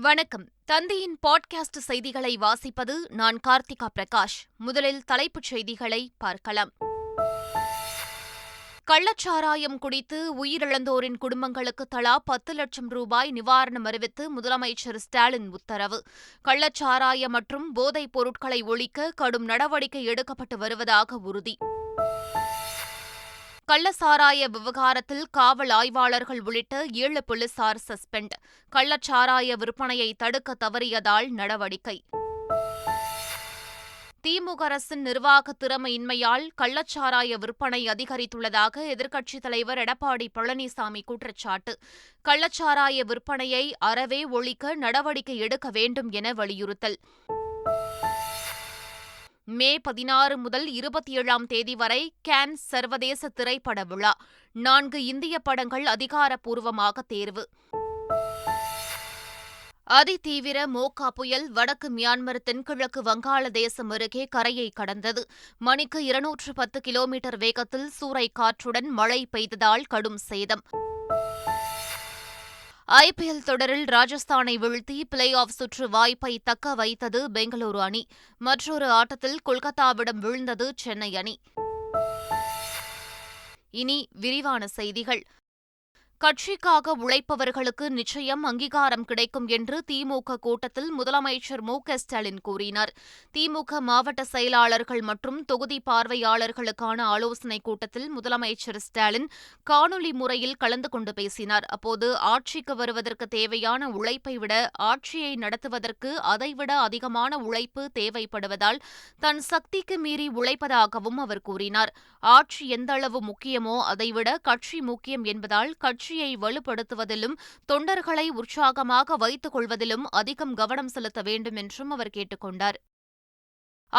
வணக்கம். தந்தையின் பாட்காஸ்ட் செய்திகளை வாசிப்பது நான் கார்த்திகா பிரகாஷ். முதலில் தலைப்புச் செய்திகளை பார்க்கலாம். கள்ளச்சாராயம் குடித்து உயிரிழந்தோரின் குடும்பங்களுக்கு தலா பத்து லட்சம் ரூபாய் நிவாரணம் அறிவித்து முதலமைச்சர் ஸ்டாலின் உத்தரவு. கள்ளச்சாராயம் மற்றும் போதைப் பொருட்களை ஒழிக்க கடும் நடவடிக்கை எடுக்கப்பட்டு வருவதாக உறுதி. கள்ளச்சாராய விவகாரத்தில் காவல் ஆய்வாளர்கள் உள்ளிட்ட ஏழு போலீசார் சஸ்பெண்ட். கள்ளச்சாராய விற்பனையை தடுக்க தவறியதால் நடவடிக்கை. திமுக அரசின் நிர்வாக திறமையின்மையால் கள்ளச்சாராய விற்பனை அதிகரித்துள்ளதாக எதிர்க்கட்சித் தலைவர் எடப்பாடி பழனிசாமி குற்றச்சாட்டு. கள்ளச்சாராய விற்பனையை அறவே ஒழிக்க நடவடிக்கை எடுக்க வேண்டும் என வலியுறுத்தல். மே பதினாறு முதல் இருபத்தி ஏழாம் தேதி வரை கேன் சர்வதேச திரைப்பட விழா. நான்கு இந்திய படங்கள் அதிகாரப்பூர்வமாக தேர்வு. அதிதீவிர மோகா புயல் வடக்கு மியான்மர் தென்கிழக்கு வங்காளதேசம் அருகே கரையை கடந்தது. மணிக்கு இருநூற்று பத்து கிலோமீட்டர் வேகத்தில் சூறை காற்றுடன் மழை பெய்ததால் கடும் சேதம். ஐபிஎல் தொடரில் ராஜஸ்தானை வீழ்த்தி பிளே ஆஃப் சுற்று வாய்ப்பை தக்க வைத்தது பெங்களூரு அணி. மற்றொரு ஆட்டத்தில் கொல்கத்தாவிடம் வீழ்ந்தது சென்னை அணி. இனி விரிவான செய்திகள். கட்சிக்காக உழைப்பவர்களுக்கு நிச்சயம் அங்கீகாரம் கிடைக்கும் என்று திமுக கூட்டத்தில் முதலமைச்சர் மு க ஸ்டாலின் கூறினார். திமுக மாவட்ட செயலாளர்கள் மற்றும் தொகுதி பார்வையாளர்களுக்கான ஆலோசனைக் கூட்டத்தில் முதலமைச்சர் ஸ்டாலின் காணொலி முறையில் கலந்து கொண்டு பேசினார். அப்போது ஆட்சிக்கு வருவதற்கு தேவையான உழைப்பை விட ஆட்சியை நடத்துவதற்கு அதைவிட அதிகமான உழைப்பு தேவைப்படுவதால் தன் சக்திக்கு மீறி உழைப்பதாகவும் அவர் கூறினார். ஆட்சி எந்தளவு முக்கியமோ அதைவிட கட்சி முக்கியம் என்பதால் கட்சி கட்சியை வலுப்படுத்துவதிலும் தொண்டர்களை உற்சாகமாக வைத்துக் கொள்வதிலும் அதிகம் கவனம் செலுத்த வேண்டும் என்றும் அவர் கேட்டுக் கொண்டார்.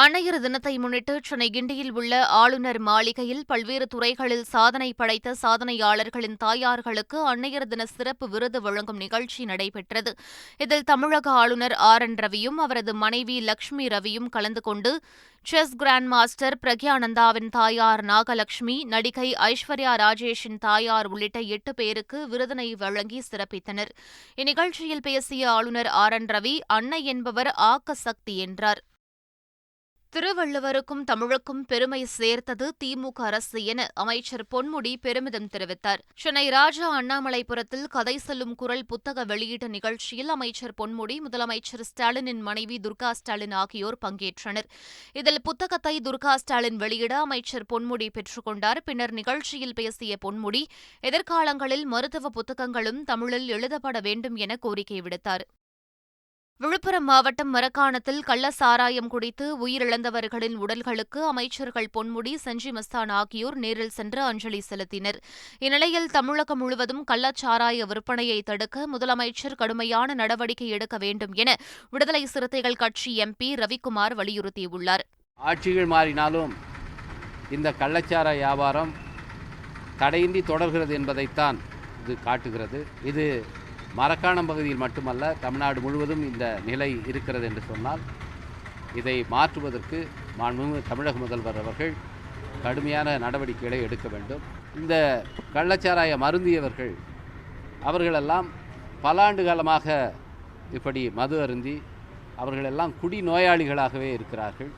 அன்னையர் தினத்தை முன்னிட்டு சென்னை கிண்டியில் உள்ள ஆளுநர் மாளிகையில் பல்வேறு துறைகளில் சாதனை படைத்த சாதனையாளர்களின் தாயார்களுக்கு அன்னையர் தின சிறப்பு விருது வழங்கும் நிகழ்ச்சி நடைபெற்றது. இதில் தமிழக ஆளுநர் ஆர் என் ரவியும் அவரது மனைவி லட்சுமி ரவியும் கலந்து கொண்டு செஸ் கிராண்ட் மாஸ்டர் பிரக்யானந்தாவின் தாயார் நாகலட்சுமி நடிகை ஐஸ்வர்யா ராஜேஷின் தாயார் உள்ளிட்ட எட்டு பேருக்கு விருதினை வழங்கி சிறப்பித்தனர். இந்நிகழ்ச்சியில் பேசிய ஆளுநர் ஆர் என் ரவி அன்னை என்பவர் ஆக்க சக்தி என்றார். திருவள்ளுவருக்கும் தமிழுக்கும் பெருமை சேர்த்தது திமுக அரசு என அமைச்சர் பொன்முடி பெருமிதம் தெரிவித்தார். சென்னை ராஜா அண்ணாமலைபுரத்தில் கதை சொல்லும் குரல் புத்தக வெளியீட்டு நிகழ்ச்சியில் அமைச்சர் பொன்முடி முதலமைச்சர் ஸ்டாலினின் மனைவி துர்கா ஸ்டாலின் ஆகியோர் பங்கேற்றனர். இதில் புத்தகத்தை துர்கா ஸ்டாலின் வெளியிட அமைச்சர் பொன்முடி பெற்றுக்கொண்டார். பின்னர் நிகழ்ச்சியில் பேசிய பொன்முடி எதிர்காலங்களில் மருத்துவ புத்தகங்களும் தமிழில் எழுதப்பட வேண்டும் என கோரிக்கை விடுத்தார். விழுப்புரம் மாவட்டம் மரக்காணத்தில் கள்ள சாராயம் குடித்து உயிரிழந்தவர்களின் உடல்களுக்கு அமைச்சர்கள் பொன்முடி சஞ்சி மஸ்தான் ஆகியோர் நேரில் சென்று அஞ்சலி செலுத்தினர். இந்நிலையில் தமிழகம் முழுவதும் கள்ளச்சாராய விற்பனையை தடுக்க முதலமைச்சர் கடுமையான நடவடிக்கை எடுக்க வேண்டும் என விடுதலை சிறுத்தைகள் கட்சி எம்பி ரவிக்குமார் வலியுறுத்தியுள்ளார். ஆட்சிகள் மாறினாலும் இந்த கள்ளச்சார வியாபாரம் தடையின்றி தொடர்கிறது என்பதைத்தான் இது காட்டுகிறது. இது மரக்காணம் பகுதியில் மட்டுமல்ல தமிழ்நாடு முழுவதும் இந்த நிலை இருக்கிறது என்று சொன்னால் இதை மாற்றுவதற்கு மாண்புமிகு தமிழக முதல்வர் அவர்கள் கடுமையான நடவடிக்கைகளை எடுக்க வேண்டும். இந்த கள்ளச்சாராய மருந்தியவர்கள் அவர்களெல்லாம் பல ஆண்டு காலமாக இப்படி மது அருந்தி அவர்களெல்லாம் குடி நோயாளிகளாகவே இருக்கிறார்கள்.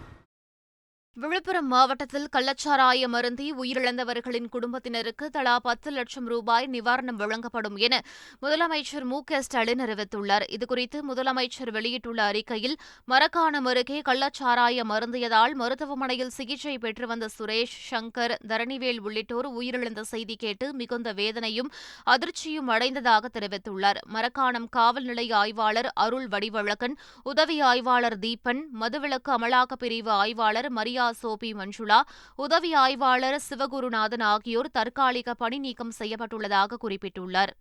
விழுப்புரம் மாவட்டத்தில் கள்ளச்சாராய மருந்தி உயிரிழந்தவர்களின் குடும்பத்தினருக்கு தலா பத்து லட்சம் ரூபாய் நிவாரணம் வழங்கப்படும் என முதலமைச்சர் மு க ஸ்டாலின் அறிவித்துள்ளார். இதுகுறித்து முதலமைச்சர் வெளியிட்டுள்ள அறிக்கையில் மரக்காணம் அருகே கள்ளச்சாராய மருந்தியதால் மருத்துவமனையில் சிகிச்சை பெற்று வந்த சுரேஷ் சங்கர் தரணிவேல் உள்ளிட்டோர் உயிரிழந்த செய்தி கேட்டு மிகுந்த வேதனையும் அதிர்ச்சியும் அடைந்ததாக தெரிவித்துள்ளார். மரக்காணம் காவல் நிலைய ஆய்வாளர் அருள் வடிவழக்கன் உதவி ஆய்வாளர் தீபன் மதுவிலக்கு அமலாக்கப் பிரிவு ஆய்வாளர் மரியா சோபி மஞ்சுளா உதவி ஆய்வாளர் சிவகுருநாதன் ஆகியோர் தற்காலிக பணி நீக்கம் செய்யப்பட்டுள்ளதாக குறிப்பிட்டுள்ளார்.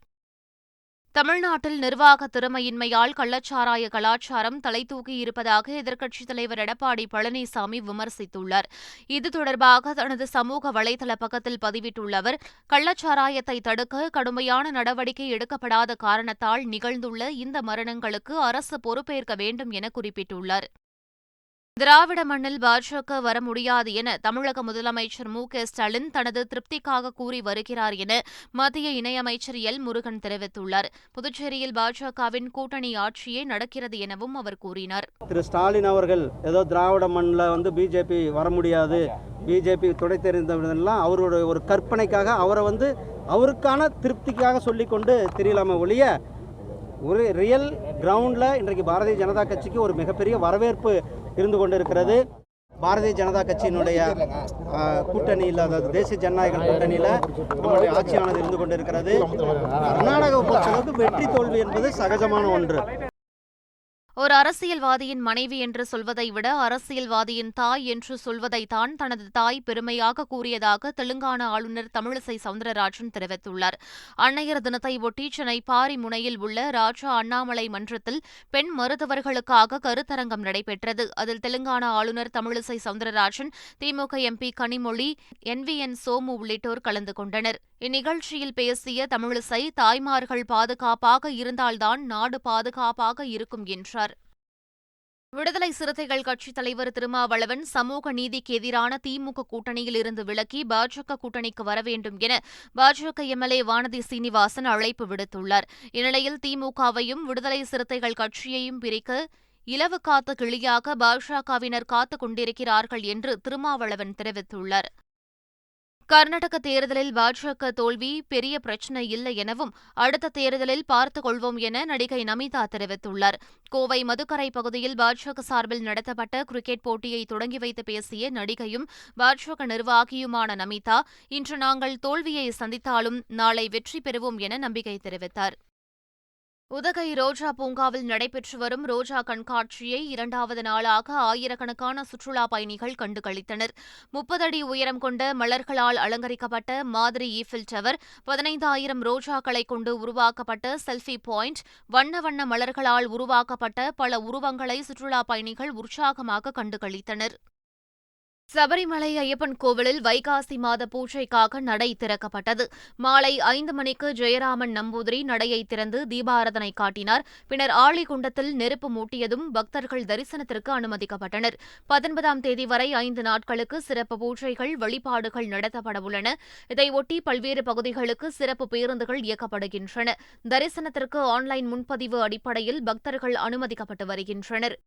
தமிழ்நாட்டில் நிர்வாக திறமையின்மையால் கள்ளச்சாராய கலாச்சாரம் தலைதூக்கி இருப்பதாக எதிர்க்கட்சித் தலைவர் எடப்பாடி பழனிசாமி விமர்சித்துள்ளார். இது தொடர்பாக தனது சமூக வலைதள பக்கத்தில் பதிவிட்டுள்ள அவர் கள்ளச்சாராயத்தை தடுக்க கடுமையான நடவடிக்கை எடுக்கப்படாத காரணத்தால் நிகழ்ந்துள்ள இந்த மரணங்களுக்கு அரசு பொறுப்பேற்க வேண்டும் என குறிப்பிட்டுள்ளார். திராவிட மண்ணில் பாஜக வர முடியாது என தமிழக முதலமைச்சர் மு க ஸ்டாலின் தனது திருப்திக்காக கூறி வருகிறார் என மத்திய இணையமைச்சர் எல் முருகன் தெரிவித்துள்ளார். புதுச்சேரியில் பாஜகவின் கூட்டணி ஆட்சியே நடக்கிறது எனவும் அவர் கூறினார். திரு ஸ்டாலின் அவர்கள் ஏதோ திராவிட மண்ணில் வந்து பிஜேபி வர முடியாது பிஜேபி துணை தெரிந்தவர்கள்லாம் அவரோட ஒரு கற்பனைக்காக அவரை வந்து அவருக்கான திருப்திக்காக சொல்லிக்கொண்டு தெரியலாம ஒழிய ஒரு ரியல் கிரவுண்டில் இன்றைக்கு பாரதிய ஜனதா கட்சிக்கு ஒரு மிகப்பெரிய வரவேற்பு இருந்து கொண்டிருக்கிறது. பாரதிய ஜனதா கட்சியினுடைய கூட்டணியில் அதாவது தேசிய ஜனநாயக கூட்டணியில் நம்முடைய ஆட்சியானது இருந்து கொண்டிருக்கிறது. கர்நாடகாவை பொறுத்தளவுக்கு வெற்றி தோல்வி என்பது சகஜமான ஒன்று. ஒரு அரசியல்வாதியின் மனைவி என்று சொல்வதை விட அரசியல்வாதியின் தாய் என்று சொல்வதைத்தான் தனது தாய் பெருமையாக கூறியதாக தெலுங்கானா ஆளுநர் தமிழிசை சவுந்தரராஜன் தெரிவித்துள்ளார். அன்னையர் தினத்தை ஒட்டி சென்னை பாரிமுனையில் உள்ள ராஜா அண்ணாமலை மன்றத்தில் பெண் மருத்துவர்களுக்காக கருத்தரங்கம் நடைபெற்றது. அதில் தெலுங்கானா ஆளுநர் Tamilisai Soundararajan DMK MP Kanimozhi N V N Somu உள்ளிட்டோர் கலந்து கொண்டனர். இந்நிகழ்ச்சியில் பேசிய தமிழிசை தாய்மார்கள் பாதுகாப்பாக இருந்தால்தான் நாடு பாதுகாப்பாக இருக்கும் என்றார். விடுதலை சிறுத்தைகள் கட்சித் தலைவர் திருமாவளவன் சமூக நீதிக்கு எதிரான திமுக கூட்டணியில் இருந்து விலக்கி பாஜக கூட்டணிக்கு வர வேண்டும் என பாஜக எம்எல்ஏ வானதி சீனிவாசன் அழைப்பு விடுத்துள்ளார். இந்நிலையில் திமுகவையும் விடுதலை சிறுத்தைகள் கட்சியையும் பிரிக்க இலவு காத்த கிளியாக பாஜகவினர் காத்துக் கொண்டிருக்கிறார்கள் என்று திருமாவளவன் தெரிவித்துள்ளார். கர்நாடக தேர்தலில் பாஜக தோல்வி பெரிய பிரச்சனை இல்லை எனவும் அடுத்த தேர்தலில் பார்த்துக் கொள்வோம் என நடிகை நமிதா தெரிவித்துள்ளார். கோவை மதுக்கரை பகுதியில் பாஜக சார்பில் நடத்தப்பட்ட கிரிக்கெட் போட்டியை தொடங்கி வைத்து பேசிய நடிகையும் பாஜக நிர்வாகியுமான நமிதா இன்று நாங்கள் தோல்வியை சந்தித்தாலும் நாளை வெற்றி பெறுவோம் என நம்பிக்கை தெரிவித்தார். உதகை ரோஜா பூங்காவில் நடைபெற்று வரும் ரோஜா கண்காட்சியை இரண்டாவது நாளாக ஆயிரக்கணக்கான சுற்றுலா பயணிகள் கண்டு கழித்தனர் முப்பது அடி உயரம் கொண்ட மலர்களால் அலங்கரிக்கப்பட்ட மாதிரி ஈஃபில் டவர் பதினைந்தாயிரம் ரோஜாக்களை கொண்டு உருவாக்கப்பட்ட செல்ஃபி பாயிண்ட் வண்ண வண்ண மலர்களால் உருவாக்கப்பட்ட பல உருவங்களை சுற்றுலா பயணிகள் உற்சாகமாக கண்டு கழித்தனர் சபரிமலை ஐயப்பன் கோவிலில் வைகாசி மாத பூஜைக்காக நடை திறக்கப்பட்டது. மாலை ஐந்து மணிக்கு ஜெயராமன் நம்பூதிரி நடையை திறந்து தீபாரதனை காட்டினார். பின்னர் ஆழிகுண்டத்தில் நெருப்பு மூட்டியதும் பக்தர்கள் தரிசனத்திற்கு அனுமதிக்கப்பட்டனர். பத்தொன்பதாம் தேதி வரை ஐந்து நாட்களுக்கு சிறப்பு பூஜைகள் வழிபாடுகள் நடத்தப்பட உள்ளன. இதையொட்டி பல்வேறு பகுதிகளுக்கு சிறப்பு பேருந்துகள் இயக்கப்படுகின்றன. தரிசனத்திற்கு ஆன்லைன் முன்பதிவு அடிப்படையில் பக்தர்கள் அனுமதிக்கப்பட்டு வருகின்றனர்.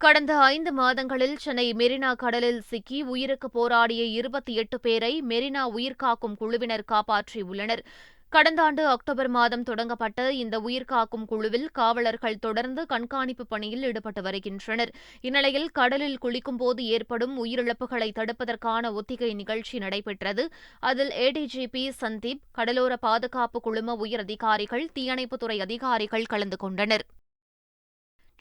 கடந்த ஐந்து மாதங்களில் சென்னை மெரினா கடலில் சிக்கி உயிருக்கு போராடிய இருபத்தி எட்டு பேரை மெரினா உயிர்காக்கும் குழுவினர் காப்பாற்றியுள்ளனர். கடந்த ஆண்டு அக்டோபர் மாதம் தொடங்கப்பட்ட இந்த உயிர்காக்கும் குழுவில் காவலர்கள் தொடர்ந்து கண்காணிப்பு பணியில் ஈடுபட்டு வருகின்றனர். இந்நிலையில் கடலில் குளிக்கும்போது ஏற்படும் உயிரிழப்புகளை தடுப்பதற்கான ஒத்திகை நிகழ்ச்சி நடைபெற்றது. அதில் ஏடிஜிபி சந்தீப் கடலோர பாதுகாப்பு குழும உயர் அதிகாரிகள் தீயணைப்புத்துறை அதிகாரிகள் கலந்து கொண்டனர்.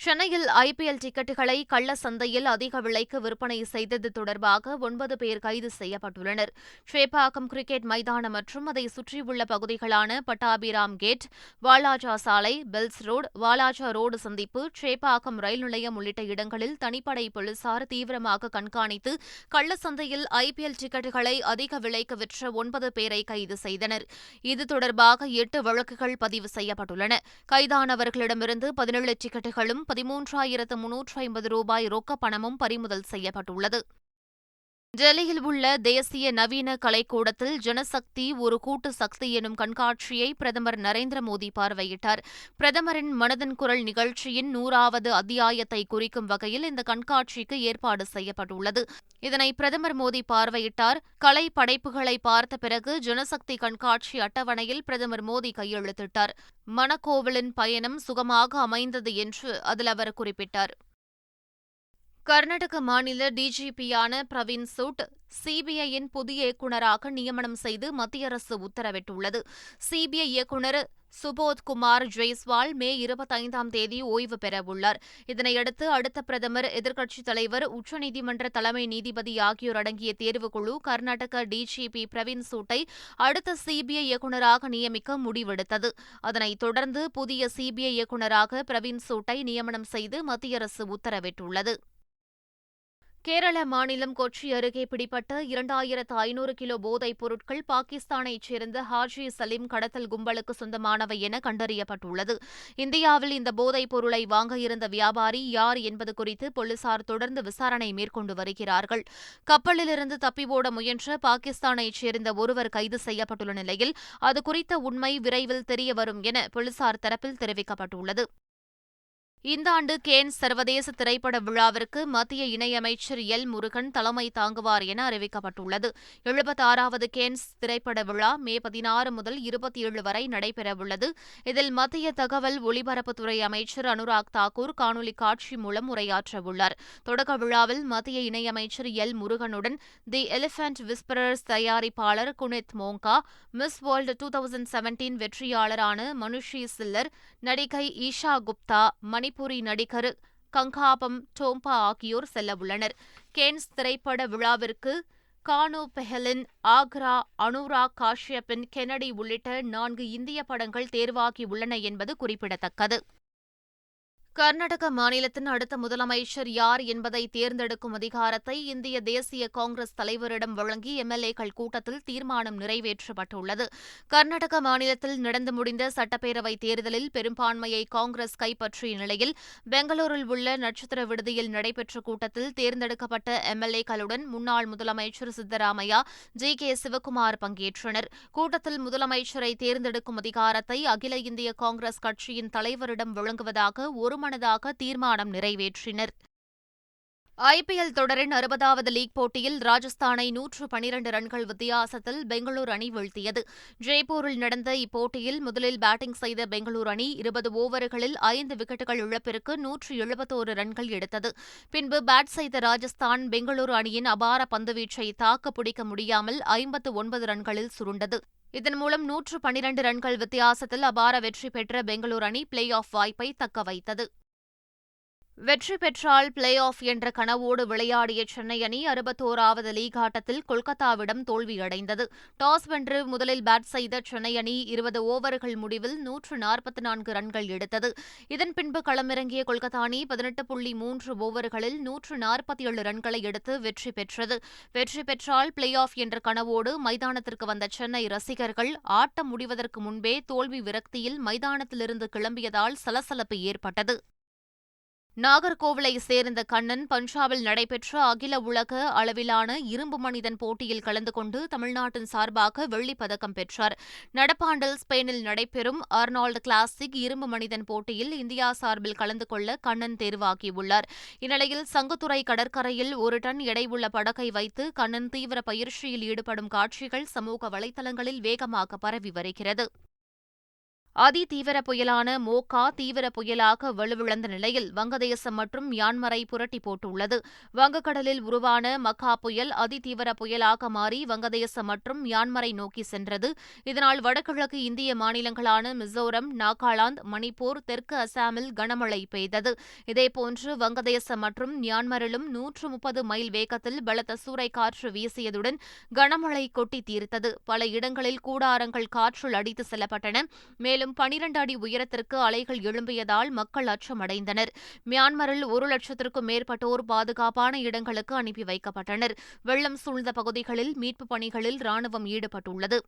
சென்னையில் ஐபிஎல் டிக்கெட்டுகளை கள்ள சந்தையில் அதிக விலைக்கு விற்பனை செய்தது தொடர்பாக ஒன்பது பேர் கைது செய்யப்பட்டுள்ளனர். ஷேப்பாக்கம் கிரிக்கெட் மைதானம் மற்றும் அதை சுற்றியுள்ள பகுதிகளான பட்டாபிராம் கேட் வாலாஜா சாலை பெல்ஸ் ரோடு வாலாஜா ரோடு சந்திப்பு ஷேப்பாக்கம் ரயில் நிலையம் உள்ளிட்ட இடங்களில் தனிப்படை போலீசார் தீவிரமாக கண்காணித்து கள்ள சந்தையில் ஐபிஎல் டிக்கெட்டுகளை அதிக விலைக்கு விற்ற ஒன்பது பேரை கைது செய்தனர். இது தொடர்பாக எட்டு வழக்குகள் பதிவு செய்யப்பட்டுள்ளன. கைதானவர்களிடமிருந்து பதினேழு டிக்கெட்டுகளும் பதிமூன்றாயிரத்து முன்னூற்று ஐம்பது ரூபாய் ரொக்க பணமும் பறிமுதல் செய்யப்பட்டுள்ளது. டெல்லியில் உள்ள தேசிய நவீன கலைக்கூடத்தில் ஜனசக்தி ஒரு கூட்டு சக்தி எனும் கண்காட்சியை பிரதமர் நரேந்திர மோடி பார்வையிட்டார். பிரதமரின் மனதின் குரல் நிகழ்ச்சியின் நூறாவது அத்தியாயத்தை குறிக்கும் வகையில் இந்த கண்காட்சிக்கு ஏற்பாடு செய்யப்பட்டுள்ளது. இதனை பிரதமர் மோடி பார்வையிட்டார். கலை படைப்புகளை பார்த்த பிறகு ஜனசக்தி கண்காட்சி அட்டவணையில் பிரதமர் மோடி கையெழுத்திட்டார். மணக்கோவிலின் பயணம் சுகமாக அமைந்தது என்று அதில் அவர் குறிப்பிட்டார். கர்நாடக மாநில டிஜிபியான பிரவீன் சூட் சிபிஐயின் புதிய இயக்குநராக நியமனம் செய்து மத்திய அரசு உத்தரவிட்டுள்ளது. சிபிஐ இயக்குநர் சுபோத் குமார் ஜெய்ஸ்வால் மே இருபத்தைந்தாம் தேதி ஓய்வு பெறவுள்ளார். இதனையடுத்து அடுத்த பிரதமர் எதிர்க்கட்சித் தலைவர் உச்சநீதிமன்ற தலைமை நீதிபதி ஆகியோர் அடங்கிய தேர்வுக்குழு கர்நாடக டிஜிபி பிரவீன் சூட்டை அடுத்த சிபிஐ இயக்குநராக நியமிக்க முடிவெடுத்தது. அதனைத் தொடர்ந்து புதிய சிபிஐ இயக்குநராக பிரவீன் சூட்டை நியமனம் செய்து மத்திய அரசு உத்தரவிட்டுள்ளது. கேரள மாநிலம் கொச்சி அருகே பிடிபட்ட இரண்டாயிரத்து ஐநூறு கிலோ போதைப் பொருட்கள் பாகிஸ்தானைச் சேர்ந்த ஹாஜி சலீம் கடத்தல் கும்பலுக்கு சொந்தமானவை என கண்டறியப்பட்டுள்ளது. இந்தியாவில் இந்த போதைப் பொருளை வாங்க இருந்த வியாபாரி யார் என்பது குறித்து போலீசார் தொடர்ந்து விசாரணை மேற்கொண்டு வருகிறார்கள். கப்பலிலிருந்து தப்பி ஓட முயன்ற பாகிஸ்தானைச் சேர்ந்த ஒருவர் கைது செய்யப்பட்டுள்ள நிலையில் அது குறித்த உண்மை விரைவில் தெரியவரும் என போலீசார் தரப்பில் தெரிவிக்கப்பட்டுள்ளது. இந்த ஆண்டு கேன்ஸ் சர்வதேச திரைப்பட விழாவிற்கு மத்திய இணையமைச்சர் எல். முருகன் தலைமை தாங்குவார் என அறிவிக்கப்பட்டுள்ளது. எழுபத்தாறாவது கேன்ஸ் திரைப்பட விழா மே பதினாறு முதல் இருபத்தி ஏழு வரை நடைபெறவுள்ளது. இதில் மத்திய தகவல் ஒலிபரப்புத்துறை அமைச்சர் அனுராக் தாக்கூர் காணொலி காட்சி மூலம் உரையாற்றவுள்ளார். தொடக்க விழாவில் மத்திய இணையமைச்சர் எல். முருகனுடன் தி எலிபென்ட் விஸ்பரர்ஸ் தயாரிப்பாளர் Guneet Monga miss world two thousand seventeen வெற்றியாளரான Manushi Chhillar நடிகை ஈஷா குப்தா மணி மணிப்புரி நடிகர் கங்காபம் டோம்பா ஆகியோர் செல்லவுள்ளனர். கேன்ஸ் திரைப்பட விழாவிற்கு கானு பெஹலின் ஆக்ரா அனுரா காஷ்யப்பின் கெனடி உள்ளிட்ட நான்கு இந்திய படங்கள் தேர்வாகியுள்ளன என்பது குறிப்பிடத்தக்கது. கர்நாடக மாநிலத்தின் அடுத்த முதலமைச்சர் யார் என்பதை தேர்ந்தெடுக்கும் அதிகாரத்தை இந்திய தேசிய காங்கிரஸ் தலைவரிடம் வழங்கி எம்எல்ஏக்கள் கூட்டத்தில் தீர்மானம் நிறைவேற்றப்பட்டுள்ளது. கர்நாடக மாநிலத்தில் நடந்து முடிந்த சட்டப்பேரவை தேர்தலில் பெரும்பான்மையை காங்கிரஸ் கைப்பற்றிய நிலையில் பெங்களூரில் உள்ள நட்சத்திர விடுதியில் நடைபெற்ற கூட்டத்தில் தேர்ந்தெடுக்கப்பட்ட எம்எல்ஏக்களுடன் முன்னாள் முதலமைச்சர் சித்தராமையா ஜி. கே. சிவக்குமார் பங்கேற்றனர். கூட்டத்தில் முதலமைச்சரை தேர்ந்தெடுக்கும் அதிகாரத்தை அகில இந்திய காங்கிரஸ் கட்சியின் தலைவரிடம் வழங்குவதாக ஒரு ஒருமனதாக தீர்மானம் நிறைவேற்றினர். ஐபிஎல் தொடரின் அறுபதாவது லீக் போட்டியில் ராஜஸ்தானை நூற்று பனிரண்டு ரன்கள் வித்தியாசத்தில் பெங்களூரு அணி வீழ்த்தியது. ஜெய்ப்பூரில் நடந்த இப்போட்டியில் முதலில் பேட்டிங் செய்த பெங்களூரு அணி இருபது ஓவர்களில் ஐந்து விக்கெட்டுகள் இழப்பிற்கு நூற்று எழுபத்தோரு ரன்கள் எடுத்தது. பின்பு பேட் செய்த ராஜஸ்தான் பெங்களூரு அணியின் அபார பந்துவீச்சை தாக்கு பிடிக்க முடியாமல் ஐம்பத்து ஒன்பது ரன்களில் சுருண்டது. இதன் மூலம் நூற்று பனிரண்டு ரன்கள் வித்தியாசத்தில் அபார வெற்றி பெற்ற பெங்களூரு அணி பிளே ஆஃப் வாய்ப்பை தக்கவைத்தது வெற்றி பெற்றால் பிளே ஆஃப் என்ற கனவோடு விளையாடிய சென்னை அணி அறுபத்தோராவது லீக் ஆட்டத்தில் கொல்கத்தாவிடம் தோல்வியடைந்தது. டாஸ் வென்று முதலில் பேட் செய்த சென்னை அணி இருபது ஓவர்கள் முடிவில் நூற்று நாற்பத்தி நான்கு ரன்கள் எடுத்தது. இதன் பின்பு களமிறங்கிய கொல்கத்தா அணி பதினெட்டு புள்ளி மூன்று ஓவர்களில் நூற்று நாற்பத்தி ஏழு ரன்களை எடுத்து வெற்றி பெற்றது. வெற்றி பெற்றால் பிளே ஆஃப் என்ற கனவோடு மைதானத்திற்கு வந்த சென்னை ரசிகர்கள் ஆட்டம் முடிவதற்கு முன்பே தோல்வி விரக்தியில் மைதானத்திலிருந்து கிளம்பியதால் சலசலப்பு ஏற்பட்டது. நாகர்கோவிலை சேர்ந்த கண்ணன் பஞ்சாபில் நடைபெற்ற அகில உலக அளவிலான இரும்பு மனிதன் போட்டியில் கலந்து கொண்டு தமிழ்நாட்டின் சார்பாக வெள்ளிப் பதக்கம் பெற்றார். நடப்பாண்டில் ஸ்பெயினில் நடைபெறும் அர்னால்டு கிளாசிக் இரும்பு மனிதன் போட்டியில் இந்தியா சார்பில் கலந்து கொள்ள கண்ணன் தேர்வாகியுள்ளார். இந்நிலையில் சங்குத்துறை கடற்கரையில் ஒரு டன் எடையுள்ள படகை வைத்து கண்ணன் தீவிர பயிற்சியில் ஈடுபடும் காட்சிகள் சமூக வலைதளங்களில் வேகமாக பரவி வருகிறது. அதிதீவிர புயலான மோகா தீவிர புயலாக வலுவிழந்த நிலையில் வங்கதேசம் மற்றும் மியான்மரை புரட்டி போட்டுள்ளது. வங்கக்கடலில் உருவான மக்கா புயல் அதிதீவிர புயலாக மாறி வங்கதேசம் மற்றும் மியான்மரை நோக்கி சென்றது. இதனால் வடகிழக்கு இந்திய மாநிலங்களான மிசோரம் நாகாலாந்து மணிப்பூர் தெற்கு அசாமில் கனமழை பெய்தது. இதேபோன்று வங்கதேசம் மற்றும் மியான்மரிலும் நூற்று முப்பது மைல் வேகத்தில் பலத்த சூறைக்காற்று வீசியதுடன் கனமழை கொட்டி தீர்த்தது. பல இடங்களில் கூடாரங்கள் காற்றுள் அடித்து செல்லப்பட்டன. மேலும் மேலும் பனிரண்டு அடி உயரத்திற்கு அலைகள் எழும்பியதால் மக்கள் அச்சமடைந்தனர். மியான்மரில் ஒரு லட்சத்திற்கும் மேற்பட்டோர் பாதுகாப்பான இடங்களுக்கு அனுப்பி வைக்கப்பட்டனர். வெள்ளம் சூழ்ந்த பகுதிகளில் மீட்புப் பணிகளில் ராணுவம் ஈடுபட்டுள்ளது.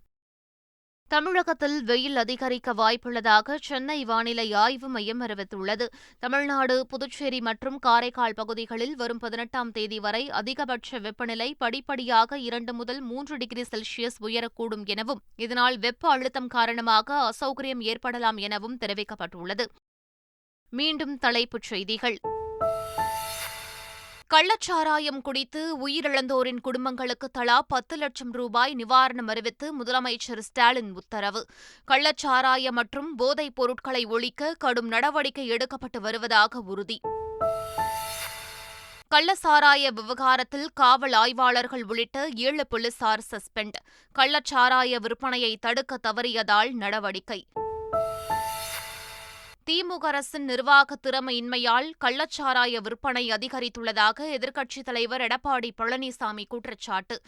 தமிழகத்தில் வெயில் அதிகரிக்க வாய்ப்புள்ளதாக சென்னை வானிலை ஆய்வு மையம் அறிவித்துள்ளது. தமிழ்நாடு புதுச்சேரி மற்றும் காரைக்கால் பகுதிகளில் வரும் பதினெட்டாம் தேதி வரை அதிகபட்ச வெப்பநிலை படிப்படியாக இரண்டு முதல் மூன்று டிகிரி செல்சியஸ் உயரக்கூடும் எனவும் இதனால் வெப்ப அழுத்தம் காரணமாக அசௌகரியம் ஏற்படலாம் எனவும் தெரிவிக்கப்பட்டுள்ளது. மீண்டும் தலைப்புச் செய்திகள். கள்ளச்சாராயம் குடித்து உயிரிழந்தோரின் குடும்பங்களுக்கு தலா பத்து லட்சம் ரூபாய் நிவாரணம் அறிவித்து முதலமைச்சர் ஸ்டாலின் உத்தரவு. கள்ளச்சாராய மற்றும் போதைப் பொருட்களை ஒழிக்க கடும் நடவடிக்கை எடுக்கப்பட்டு வருவதாக உறுதி. கள்ளச்சாராய விவகாரத்தில் காவல் ஆய்வாளர்கள் உள்ளிட்ட ஏழு போலீசார் சஸ்பெண்ட். கள்ளச்சாராய விற்பனையை தடுக்க தவறியதால் நடவடிக்கை. திமுக அரசின் நிர்வாக திறமையின்மையால் கள்ளச்சாராய விற்பனை அதிகரித்துள்ளதாக எதிர்க்கட்சித் தலைவர் எடப்பாடி பழனிசாமி குற்றச்சாட்டு.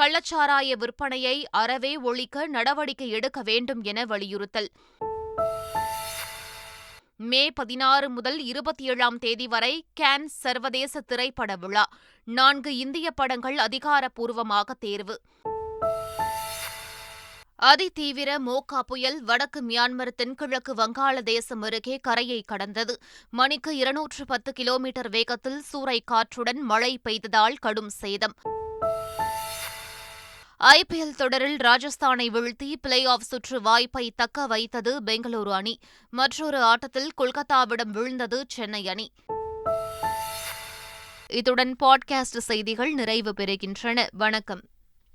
கள்ளச்சாராய விற்பனையை அறவே ஒழிக்க நடவடிக்கை எடுக்க வேண்டும் என வலியுறுத்தல். மே பதினாறு முதல் இருபத்தி ஏழாம் தேதி வரை கேன் சர்வதேச திரைப்பட விழா. நான்கு இந்திய படங்கள் அதிகாரப்பூர்வமாக தேர்வு. அதிதீவிர மோகா புயல் வடக்கு மியான்மர் தென்கிழக்கு வங்காளதேசம் அருகே கரையை கடந்தது. மணிக்கு இருநூற்று பத்து கிலோமீட்டர் வேகத்தில் சூறை காற்றுடன் மழை பெய்ததால் கடும் சேதம். ஐபிஎல் தொடரில் ராஜஸ்தானை வீழ்த்தி பிளே ஆஃப் சுற்று வாய்ப்பை தக்க வைத்தது பெங்களூரு அணி. மற்றொரு ஆட்டத்தில் கொல்கத்தாவிடம் வீழ்ந்தது சென்னை அணி. இத்துடன் பாட்காஸ்ட் செய்திகள் நிறைவு பெறுகின்றன. வணக்கம்.